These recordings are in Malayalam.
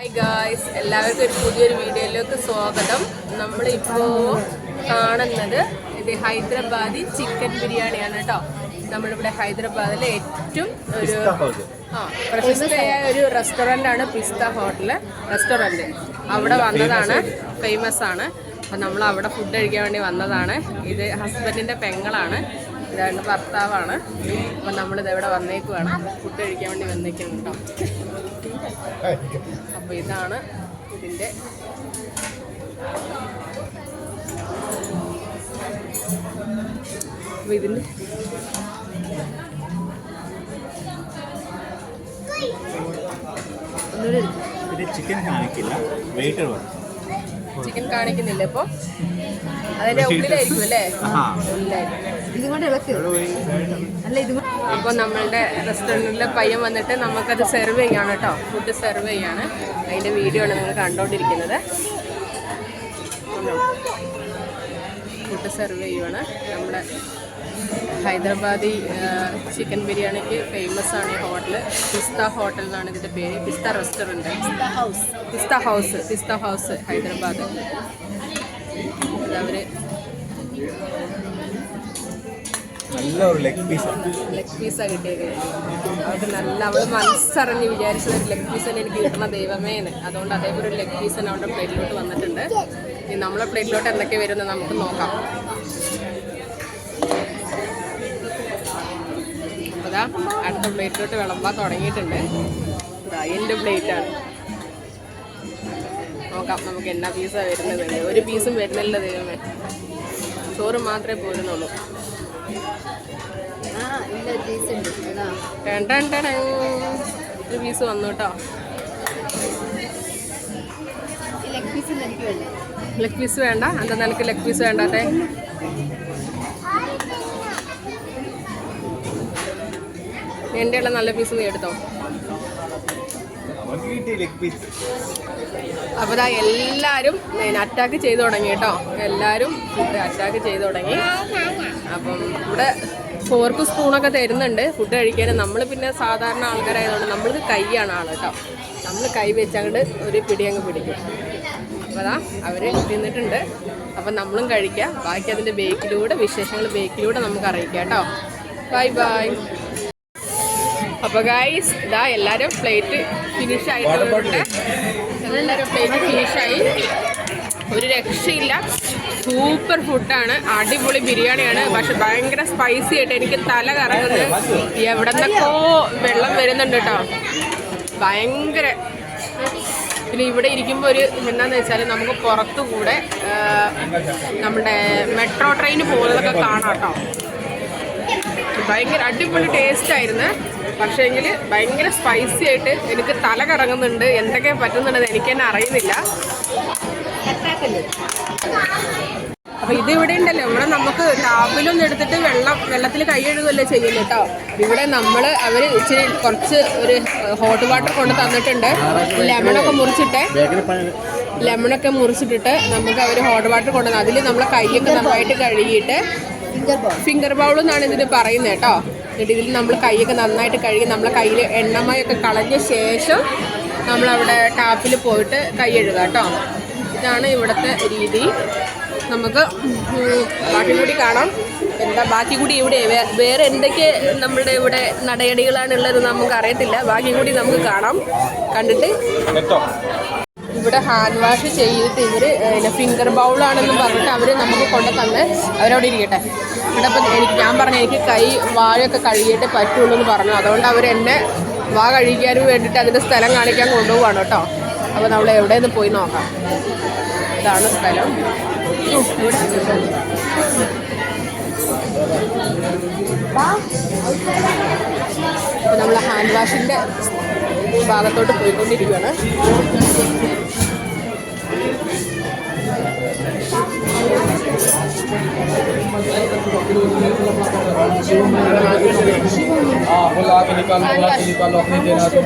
ഹായ് ഗായ്സ് എല്ലാവർക്കും ഒരു പുതിയൊരു വീഡിയോയിലേക്ക് സ്വാഗതം. നമ്മളിപ്പോൾ കാണുന്നത് ഇത് ഹൈദരാബാദി ചിക്കൻ ബിരിയാണിയാണ് കേട്ടോ. നമ്മളിവിടെ ഹൈദരാബാദിലെ ഏറ്റവും ഒരു ആ പ്രശസ്തയായ ഒരു റെസ്റ്റോറന്റ് ആണ് പിസ്ത ഹോട്ടൽ റെസ്റ്റോറന്റ് അവിടെ വന്നതാണ്. ഫേമസ് ആണ്. അപ്പം നമ്മൾ അവിടെ ഫുഡ് കഴിക്കാൻ വേണ്ടി വന്നതാണ്. ഇത് ഹസ്ബൻഡിന്റെ പെങ്ങളാണ്. ഇതാണ് ഭർത്താവാണ്. അപ്പം നമ്മളിത് ഇവിടെ വന്നേക്കുവാണ്. ഫുഡ് കഴിക്കാൻ വേണ്ടി വന്നേക്കുന്നുണ്ടോ അപ്പോൾ ഇതാണ് ഇതിന്റെ അപ്പോൾ ഇതിന്റെ ചിക്കൻ കാണിക്കില്ല. വെയിറ്റർ വരും ചിക്കൻ കാണിക്കുന്നില്ല ഇപ്പോൾ അതിന്റെ ഉള്ളിലായിരിക്കും അല്ലേ. ഉള്ളിലായിരിക്കും. ഇതും കൊണ്ട് ഇളക്ക് അല്ല ഇതും അപ്പോൾ നമ്മളുടെ റെസ്റ്റോറന്റിലെ പയ്യൻ വന്നിട്ട് നമുക്കത് സെർവ് ചെയ്യാണ് കേട്ടോ. ഫുഡ് സെർവ് ചെയ്യാണ്. അതിന്റെ വീഡിയോ ആണ് നിങ്ങൾ കണ്ടുകൊണ്ടിരിക്കുന്നത് ഫുഡ് സെർവ് ചെയ്യുവാണ്. നമ്മുടെ ഹൈദരാബാദി ചിക്കൻ ബിരിയാണിക്ക് ഫേമസ് ആണ് ഈ ഹോട്ടൽ പിസ്ത ഹോട്ടൽ എന്നാണ് ഇതിന്റെ പേര്. Pista restaurant Pista house Pista house Hyderabad. അവർ നല്ല ഒരു ലെഗ് പീസാണ് ലെഗ് പീസാണ് കിട്ടിയത് അവർക്ക് നല്ല അവൾ മനസ്സറിഞ്ഞ് വിചാരിച്ചത് ഒരു ലെഗ് പീസ് തന്നെ എനിക്ക് കിട്ടണ ദൈവമേ അതുകൊണ്ട് അതേപോലെ ഒരു ലെഗ് പീസ് തന്നെ പ്ലേറ്റിലോട്ട് വന്നിട്ടുണ്ട്. ഇനി നമ്മളെ പ്ലേറ്റിലോട്ട് എന്തൊക്കെ വരുന്നത് നമുക്ക് നോക്കാം. അതാ അടുത്ത പ്ലേറ്റിലോട്ട് വിളമ്പാൻ തുടങ്ങിയിട്ടുണ്ട്. എന്റെ പ്ലേറ്റാണ് നോക്കാം നമുക്ക് എന്നാ പീസാണ് വരുന്നത്. ഒരു പീസും വരുന്നില്ല ദൈവമേ. ചോറ് മാത്രമേ പോരുന്നുള്ളൂ. ഇല്ല ഒരു പീസ്. വന്നു കേട്ടോ. ലെഗ് പീസ് വേണ്ട. എന്താ നിനക്ക് ലെഗ് പീസ് വേണ്ടാത്തെ? എന്റെ ഉള്ള നല്ല പീസ് നീ എടുത്തോ. അപ്പോൾ ദാ എല്ലാവരും അറ്റാക്ക് ചെയ്തു തുടങ്ങി കേട്ടോ. എല്ലാരും ഫുഡ് അറ്റാക്ക് ചെയ്തു തുടങ്ങി. അപ്പം ഇവിടെ ഫോർക്ക് സ്പൂണൊക്കെ തരുന്നുണ്ട്. ഫുഡ് കഴിക്കാൻ. നമ്മൾ പിന്നെ സാധാരണ ആൾക്കാരായതുകൊണ്ട് നമ്മളിത് കൈയാണ് ആൾ കേട്ടോ നമ്മൾ കൈ വെച്ചങ്ങോട്ട് ഒരു പിടി അങ്ങ് പിടിക്കും. അപ്പോൾ അതാ അവർ തിന്നിട്ടുണ്ട്. അപ്പം നമ്മളും കഴിക്കാം. ബാക്കി അതിന്റെ ബേക്കിലൂടെ വിശേഷങ്ങൾ ബേക്കിലൂടെ നമുക്ക് അറിയിക്കാം കേട്ടോ ബൈ ബൈ അപ്പോൾ ഗായ്സ് ഇതാ എല്ലാവരും പ്ലേറ്റ് ഫിനിഷ് ആയിട്ടുണ്ട്. എല്ലാവരും പ്ലേറ്റ് ഫിനിഷായി ഒരു രക്ഷയില്ല. സൂപ്പർ ഫുഡാണ്. അടിപൊളി ബിരിയാണിയാണ്. പക്ഷെ ഭയങ്കര സ്പൈസി ആയിട്ട് എനിക്ക് തല കറങ്ങുന്നത് എവിടെ നിന്നൊക്കെയോ വെള്ളം വരുന്നുണ്ട് കേട്ടോ. ഭയങ്കര. പിന്നെ ഇവിടെ ഇരിക്കുമ്പോൾ ഒരു എന്താണെന്ന് വെച്ചാൽ നമുക്ക് പുറത്തുകൂടെ നമ്മുടെ മെട്രോ ട്രെയിൻ പോകുന്നതൊക്കെ കാണാം കേട്ടോ. ഭയങ്കര അടിപൊളി ടേസ്റ്റ് ആയിരുന്നു. പക്ഷേ എങ്കിൽ ഭയങ്കര സ്പൈസി ആയിട്ട് എനിക്ക് തല കറങ്ങുന്നുണ്ട്. എന്തൊക്കെ പറ്റുന്നുണ്ടെന്ന് എനിക്ക് തന്നെ അറിയുന്നില്ല. അപ്പൊ ഇത് ഇവിടെ ഉണ്ടല്ലോ. ഇവിടെ നമുക്ക് ടാപ്പിലൊന്നും എടുത്തിട്ട് വെള്ളം വെള്ളത്തിൽ കൈ കഴുകുമല്ലേ ചെയ്യുന്നു കേട്ടോ ഇവിടെ നമ്മൾ അവർ ഇച്ചിരി കുറച്ച് ഒരു ഹോട്ട് വാട്ടർ കൊണ്ട് തന്നിട്ടുണ്ട്. ലെമണൊക്കെ മുറിച്ചിട്ട് ലെമണൊക്കെ മുറിച്ചിട്ടിട്ട് നമുക്ക് അവർ ഹോട്ട് വാട്ടർ കൊണ്ടുവന്ന് അതിൽ നമ്മളെ കൈയൊക്കെ നന്നായിട്ട് കഴുകിയിട്ട് ഫിംഗർ ബൗൾ എന്നാണ് ഇതിന് പറയുന്നത് കേട്ടോ എന്നിട്ട് ഇതിൽ നമ്മൾ കൈയൊക്കെ നന്നായിട്ട് കഴുകി നമ്മളെ കയ്യിൽ എണ്ണമയൊക്കെ കളഞ്ഞ ശേഷം നമ്മളവിടെ ടാപ്പിൽ പോയിട്ട് കൈ എഴുതാം കേട്ടോ ഇതാണ് ഇവിടുത്തെ രീതി. നമുക്ക് കാട്ടിലൂടി ബാക്കി കൂടി കാണാം. എന്താ ബാക്കി കൂടി ഇവിടെ വേറെ എന്തൊക്കെ നമ്മുടെ ഇവിടെ നടയടികളാണുള്ളത് നമുക്ക് അറിയത്തില്ല ബാക്കി കൂടി നമുക്ക് കാണാം. കണ്ടിട്ട്? ഇവിടെ ഹാൻഡ് വാഷ് ചെയ്തിട്ട് ഇവർ ഫിംഗർ ബൗളാണെന്ന് പറഞ്ഞിട്ട് അവർ നമുക്ക് കൊണ്ടു തന്ന് അവരവിടെ ഇരിക്കട്ടെ. ഇവിടെ ഇപ്പം എനിക്ക് ഞാൻ പറഞ്ഞു എനിക്ക് കൈ വാഴയൊക്കെ കഴുകിയിട്ട് പറ്റുള്ളൂ എന്ന് പറഞ്ഞു. അതുകൊണ്ട് അവർ എന്നെ വാ കഴിക്കാനും വേണ്ടിയിട്ട് അതിന്റെ സ്ഥലം കാണിക്കാൻ കൊണ്ടുപോവാണ് കേട്ടോ. അപ്പോൾ നമ്മൾ എവിടെയെന്ന് പോയി നോക്കാം ഇതാണ് സ്ഥലം ഉം, ഇവിടെ അപ്പോൾ നമ്മൾ ഹാൻഡ് വാഷിൻ്റെ ഭാഗത്തോട്ട് പോയിക്കൊണ്ടിരിക്കുകയാണ് हाँ बोला आगे निकालो बोला कि निकालो अपने देना तो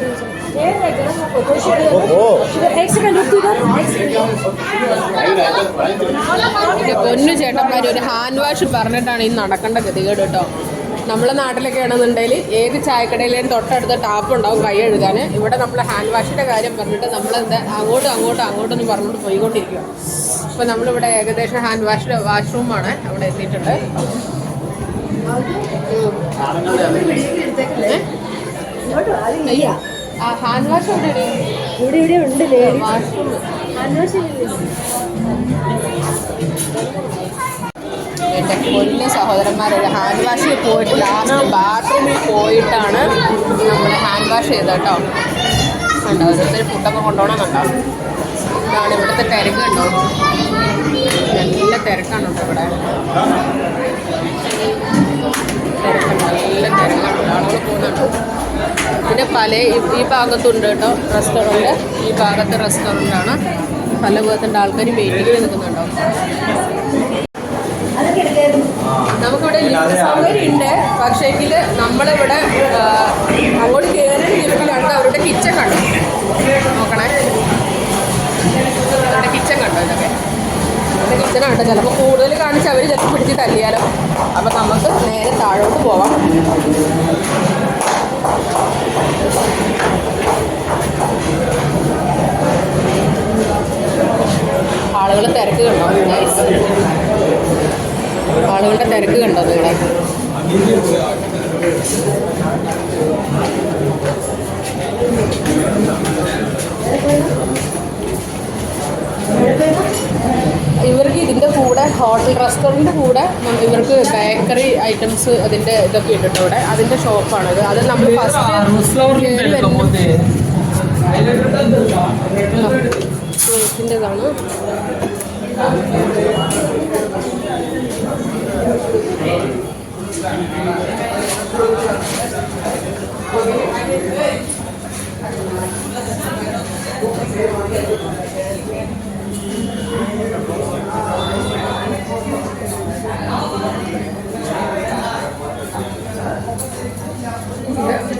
പൊന്നു ചേട്ടന്മാർ ഒരു ഹാൻഡ് വാഷ് പറഞ്ഞിട്ടാണ് ഈ നടക്കേണ്ട ഗതികേട് കേട്ടോ. നമ്മളെ നാട്ടിലൊക്കെ ആണെന്നുണ്ടെങ്കിൽ ഏത് ചായക്കടയിലേയും തൊട്ടടുത്ത ടാപ്പ് ഉണ്ടാവും കൈ എഴുതാൻ ഇവിടെ നമ്മൾ ഹാൻഡ് വാഷിന്റെ കാര്യം പറഞ്ഞിട്ട് നമ്മൾ അങ്ങോട്ടും അങ്ങോട്ടും അങ്ങോട്ടും പറഞ്ഞുകൊണ്ട് പോയിക്കൊണ്ടിരിക്കുക അപ്പോൾ നമ്മളിവിടെ ഏകദേശം ഹാൻഡ് വാഷ് വാഷ്റൂമാണ് അവിടെ എത്തിയിട്ടുണ്ട്. ഏ? ഹാൻഡ് വാഷ് എവിടെ ഇവിടെ ഇവിടെ ഉണ്ട് ഹാൻഡ് വാഷ് എന്റെ പൊന്ന സഹോദരന്മാരൊരു ഹാൻഡ് വാഷിൽ പോയിട്ട് ലാസ്റ്റ് ബാത്റൂമിൽ പോയിട്ടാണ് നമ്മൾ ഹാൻഡ് വാഷ് ചെയ്തത് കേട്ടോ. കണ്ടോ ഓരോരുത്തർ ഫുഡൊക്കെ കൊണ്ടുപോകണമെന്നുണ്ടോ ഇതാണ് ഇവിടുത്തെ തിരക്ക് കണ്ടോ? നല്ല തിരക്കാണ് കേട്ടോ ഇവിടെ. തിരക്കുണ്ട് നല്ല തിരക്കാണ്. ആളുകൾ പോകുന്നുണ്ട്. പിന്നെ പല ഈ- ഭാഗത്തുണ്ട് കേട്ടോ റെസ്റ്റോറന്റ്. ഈ ഭാഗത്തെ റെസ്റ്റോറന്റ് ആണ് പല ഭാഗത്തുണ്ട് ആൾക്കാർ വെയിറ്റിംഗ് നിൽക്കുന്നുണ്ടോ? നമുക്കിവിടെ ലിഫ്റ്റ് സൗകര്യം ഉണ്ട് പക്ഷേങ്കിൽ നമ്മളിവിടെ അങ്ങോട്ട് കയറി ലിഫ്റ്റിലാണ് അവരുടെ കിച്ചൺ കണ്ടു നോക്കണേ. അവരുടെ കിച്ചൺ കണ്ടോ ഇതൊക്കെ. അവരുടെ കിച്ചണുണ്ട് ചിലപ്പോൾ കൂടുതൽ കാണിച്ച് അവർ ചിലപ്പോൾ പിടിച്ച് തല്ലിയാലോ. അപ്പം നമുക്ക് നേരെ താഴോട്ട് പോവാം. ആളുകൾ തിരക്ക് കണ്ടോ. ആളുകളുടെ തിരക്ക് കണ്ടോ നിങ്ങളെ ഇവർക്ക് ഇതിന്റെ കൂടെ ഹോട്ടൽ റെസ്റ്റോറന്റ് കൂടെ ഇവർക്ക് ബേക്കറി ഐറ്റംസ് അതിന്റെ ഇതൊക്കെ ഇട്ടിട്ട് ഇവിടെ. അതിന്റെ ഇത്. അത് നമ്മൾ ഫസ്റ്റ് കേക്കിന്റെതാണ്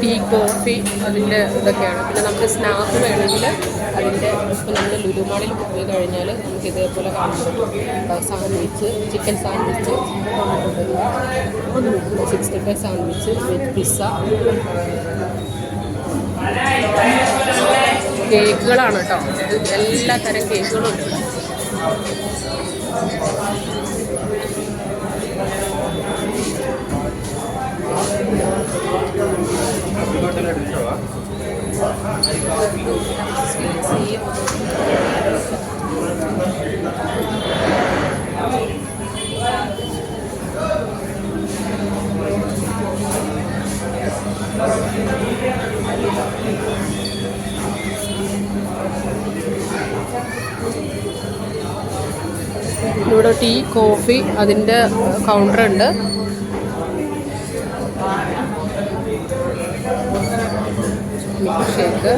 ടീ കോഫി അതിന്റെ ഇതൊക്കെയാണ്. പിന്നെ നമുക്ക് സ്നാക്ക് വേണമെങ്കിൽ അതിന്റെ ഇപ്പോൾ നമ്മൾ ലുലുമാളിൽ പോയി കഴിഞ്ഞാൽ നമുക്ക് ഇതേപോലെ പറ്റും. Sandwich chicken sandwich sixty five sandwich with pizza കേക്കുകളാണ് കേട്ടോ. എല്ലാ തരം കേക്കുകളും ഉണ്ട്. ഇവിടെ ടീ കോഫി അതിന്റെ കൗണ്ടർ ഷേക്ക്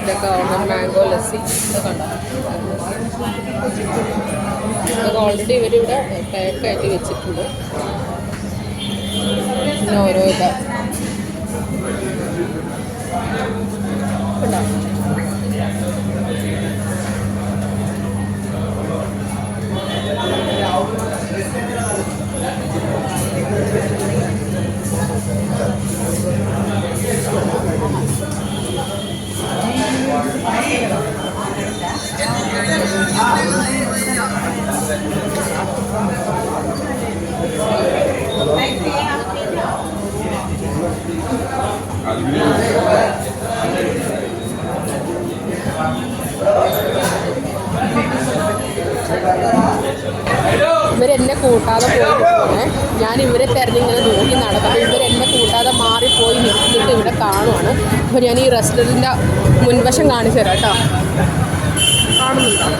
ഇതൊക്കെ ഓർഡർ മാംഗോ ലസ്സി ഇതൊക്കെ ഉണ്ടാവും ഇതൊക്കെ ഓൾറെഡി ഇവരിവിടെ പാക്കായിട്ട് വെച്ചിട്ടുണ്ട്. പിന്നെ ഓരോ ഇതാ. ഉണ്ടോ? ഇവരെന്നെ കൂട്ടാതെ പോയി ഞാൻ ഇവരെ തിരഞ്ഞിങ്ങനെ നോക്കി നടക്കുമ്പോൾ ഇവരെന്നെ കൂട്ടാതെ മാറിപ്പോയി നിർത്തിയിട്ട് ഇവിടെ കാണുവാണ്. അപ്പോൾ ഞാൻ ഈ റെസ്റ്റോറന്റിന്റെ മുൻവശം കാണിച്ചു തരാം കേട്ടോ. കാണുന്നുണ്ടോ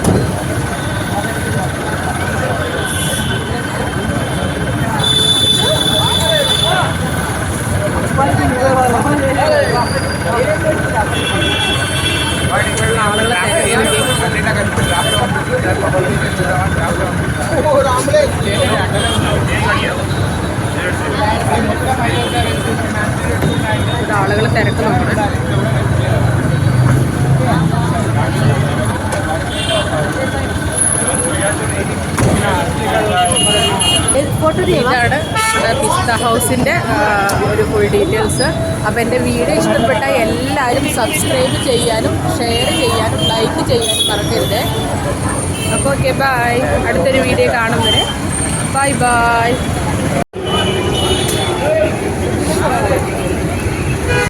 ആളുകളെ തിരക്കി ഇവിടെ ആളുകൾ തിരക്കുന്നുണ്ട് ഫോട്ടോ ചെയ്യാം ഇതാണ് നമ്മുടെ പിസ്ത ഹൗസിന്റെ ഒരു ഫുൾ ഡീറ്റെയിൽസ് അപ്പോൾ എന്റെ വീഡിയോ ഇഷ്ടപ്പെട്ട എല്ലാവരും സബ്സ്ക്രൈബ് ചെയ്യാനും ഷെയർ ചെയ്യാനും ലൈക്ക് ചെയ്യാനും മറക്കരുത്. അപ്പോൾ ഓക്കെ ബായ് അടുത്തൊരു വീഡിയോ കാണും വരെ. Bye bye